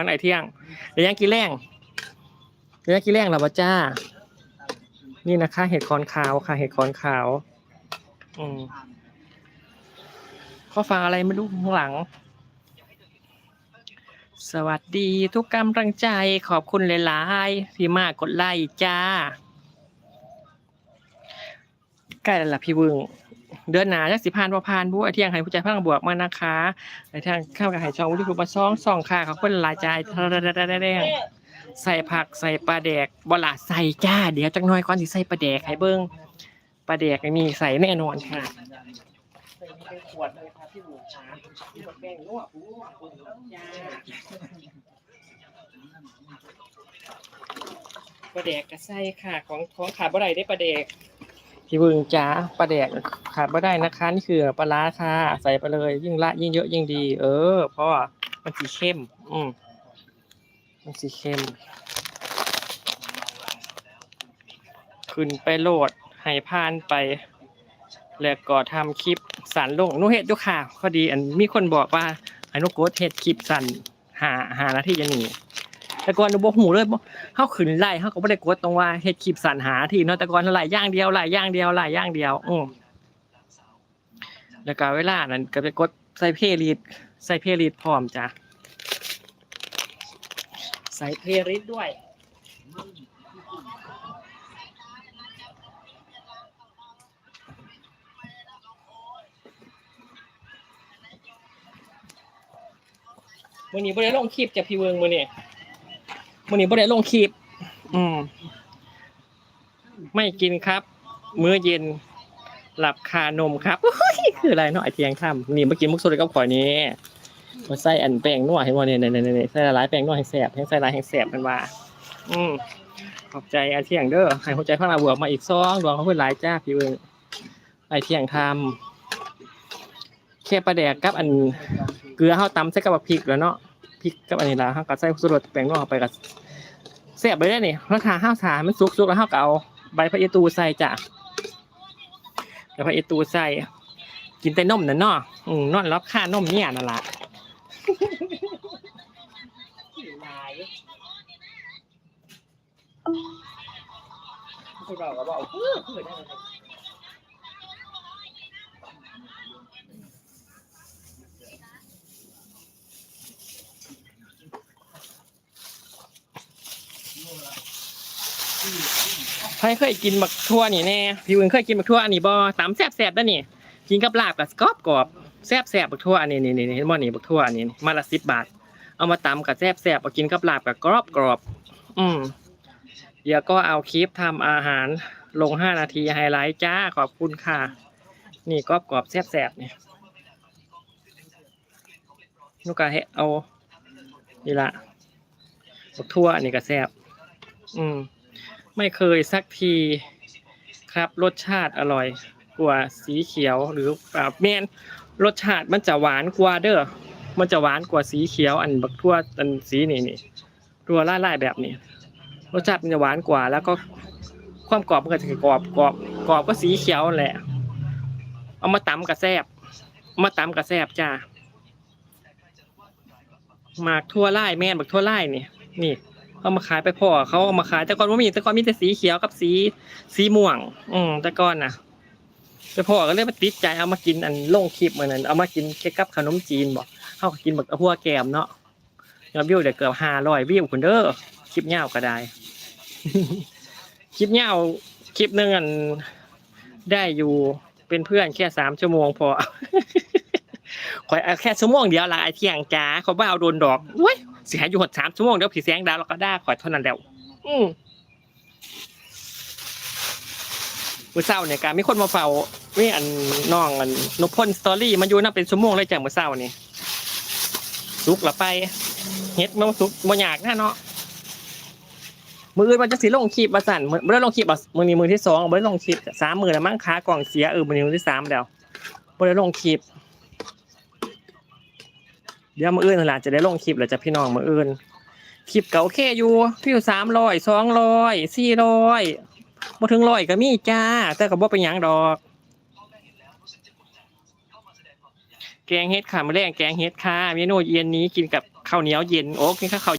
วันไหนเที่ยงเดี๋ยวยังกินแรงเดี๋ยวยังกินแรงเหรอวะจ้า นี่นะคะเห็ดคอนขาวค่ะ เห็ดคอนขาว อืมข้อฟังอะไรไม่รู้ข้างหลัง สวัสดีทุกกำลังใจขอบคุณหลายๆที่มากกดไลค์จ้า ใกล้แล้วล่ะพี่วึง เดือนหนาจักสิพานบ่พานผู้อเที่ยงให้ผู้ใจพลังบวกมานะคะไอเที่ยงข้ากับไห้ช่องยูทูบมาซ่องซ่องค่ะขอบคุณหลายใจแดงใส่ผักใส่ปลาแดกบ่ละใส่จ้า เดี๋ยวจักน่อยก่อนสิใส่ปลาแดกให้เบิ่งปลาแดกมีใส่แน่นอนค่ะขวดเลยค่ะพี่หมูช้าพี่แป้งนัวปูจ้าปลาแดกก็ใส่ค่ะ ของของขาดบ่ได้ได้ปลาแดก พี่บึงจ้าปลาแดกขาดไม่ได้นะคะนี่คือปลาร้าค่ะใส่ไปเลย ยิ่งละยิ่งเยอะยิ่งดี เออ เพราะว่ามันสีเข้ม อืมมันสีเข้ม ขึ้นไปโหลดให้ผ่านไป แล้วก็ทำคลิปสั่นลงนูเฮ็ดอยู่ค่ะพอดีอันมีคนบอกว่าไอ้หนุโกดเฮ็ดคลิปสั่นหาหานาที่จะหนี แต่ก่อนหนูบ่หูเลยบ่เฮาขึ้นไล่เฮาก็บ่ได้กดตรงว่าเฮ็ดคลิปสั่นหาทีเนาะแต่ก่อนไล่อย่างเดียวไล่อย่างเดียวไล่อย่างเดียว อือแล้วก็เวลานั้นก็ไปกดใส่เพลย์ลิสต์ใส่เพลย์ลิสต์พร้อมจ้ะใส่เพลย์ลิสต์ด้วยมื่อนี้บ่ได้ลงคลิปจากพี่เวิงมื่อนี้ มื่อนี้บ่ได้ลงคลิปอืม ไม่กินครับ มื้อเย็น หลับคานมครับโอ้ยคืออะไรเนาะไอเทียงทำนี่เมื่อกี้มุกสุดกับข่อยนี้มาใส่อันแป้งนัวเห็นบ่เนี่ยเนี่ยเนี่ยใส่ละลายแป้งนัวให้แสบให้ใส่ละลายให้แสบมันว่า อืมขอบใจไอเทียงเด้อให้หัวใจพังอาบวกมาอีกซองดวงเขาเพื่อนหลายจ้าพี่เวิงไอเทียงทำแค่ปลาแดกกับอันเกลือเฮาตำใส่กับบักพริกแล้วเนาะพ ริกกับอันนี้ละเฮาก็ใส่สุรสแป้งนัวเข้าไปก็แซ่บไปได้นี่ราคาห้าวสามันสุกๆแล้วเฮาก็เอาใบพะเยตูใส่จ้ะแล้วพะเยตูใส่กินแต่นมน่ะเนาะอืมนอนรับค่านมเนี่ยนั่นล่ะคือเราก็บอกเออคือได้ ใครเคยกินบักทั่วนี่แน่พี่วินเคยกินบักทั่วอันนี้บ่ตำแซ่บๆด้นนี่ กินกับลาบกับกรอบกรอบแซ่บแซ่บๆบักทั่วอันนี้นี่นี่เห็นบ่นี่บักทั่วอันนี้มาละสิบบาท เอามาตำกับแซ่บแซ่บเอากินกับลาบกับกรอบกรอบอืมเดี๋ยวก็เอาคลิปทำอาหารลงห้านาทีไฮไลท์จ้าขอบคุณค่ะ นี่กรอบกรอบแซ่บแซ่บเนี่ยลูกกาเฮเอานี่ละบักทั่วอันนี้ก็แซ่บอืม ไม่เคยสักทีครับรสชาติอร่อยกว่าสีเขียวหรืออ่าเมนรสชาติมันจะหวานกว่าเด้อมันจะหวานกว่าสีเขียวอันบักทั่วอันสีนี่นี่ตัวไล่าๆแบบนี้ รสชาติมันจะหวานกว่า แล้วก็ความกรอบมันก็จะกรอบกรอบกรอบก็สีเขียวแหละ เอามาตำกับแซบเอามาตำกับแซบจ้าหมากทั่วไล่แม่นบักทั่วไล่นี่นี่ เอามาขายไปพ่อเขาเอามาขายแต่ก่อนว่ามีแต่ก่อนมีแต่สีเขียวกับสีสีม่วง อืมแต่ก่อนนะแต่พ่อก็เลยมาติดใจเอามากินอันลงคลิปเหมือนนั้นเอามากินแค่กับขนมจีนบอกเขากินแบบหัวแกมเนาะยอดวิวเดี๋ยวเกือบห้าร้อยวิวคุณเด้อคลิปเงาก็ได้ คลิปเงาวคลิปหนึ่งอันได้อยู่เป็นเพื่อนแค่สามชั่วโมงพอ ข่อยเอาแค่ชั่วโมงเดียวละไอเที่ยงจ้าเขาบ่เอาโดนดอกเว้ยเสียอยู่หดสามชั่วโมงเดี๋ยวผีแสงดาวเราก็ได้ขอเท่านั้นเดียวอืมมื่อเช้าเนี่ยการมีคนมาเฝ้ามีอันน้องอันนพพลสตอรี่มันอยู่น่าเป็นชั่วโมงเลยจากเมื่อเช้านี่สุกละไปเฮ็ดมันสุกบ่อยากแน่เนาะมืออื่นมันจะสิลงคลิปมาสั่นมือบ่ได้ลงคลิปอะมือนี้มือที่สองบ่ได้ลงคลิปสามมือแล้วมั้งค้ากล่องเสียเออมือนี้มือที่สามแล้วบ่ได้ลงคลิป เดี๋ยวมาออื่นหลานจะได้ลงคลิปแล้วจะพี่น้องมาออื่นคลิปเก่าโอเคอยู่พี่อยู่สามร้อยสองร้อยสี่ร้อยมาถึงร้อยก็มีจ้า แต่ก็บ่เป็นหยังดอกแกงเฮ็ดค่ะมาแรงแกงเฮ็ดค่ะเมนูเย็นนี้กินกับข้าวเหนียวเย็นโอ้กินข้าว